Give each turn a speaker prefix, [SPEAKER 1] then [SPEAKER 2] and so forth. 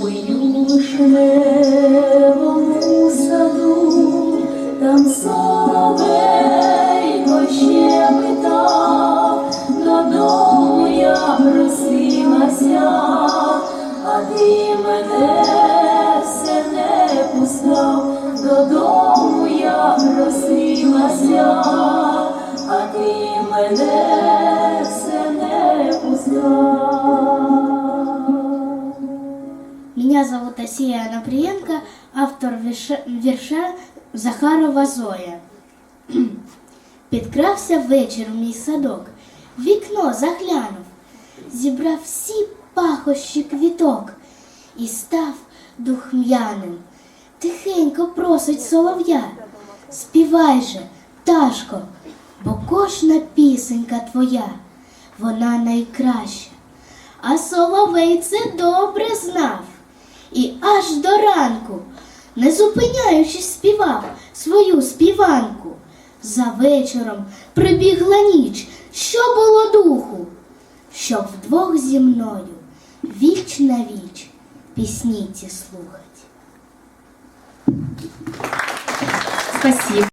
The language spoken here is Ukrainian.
[SPEAKER 1] Пою вишневому саду, там соловейко щебетав, додому я просилася, а ти мене все не пускав, додому я просилася, а ти мене.
[SPEAKER 2] Меня зовут Асия Анаприенко, автор вірша, вірша Захарова Зоя. Підкрався вечір в мій садок, вікно заглянув, зібрав всі пахощі квіток і став духм'яним. Тихенько просить солов'я, співай же, пташко, бо кожна пісенька твоя, вона найкраща. А соловей це добре знав. І аж до ранку, не зупиняючись, співав свою співанку. За вечором прибігла ніч, що було духу, щоб вдвох зі мною віч на віч пісні ці слухать.
[SPEAKER 3] Спасибо.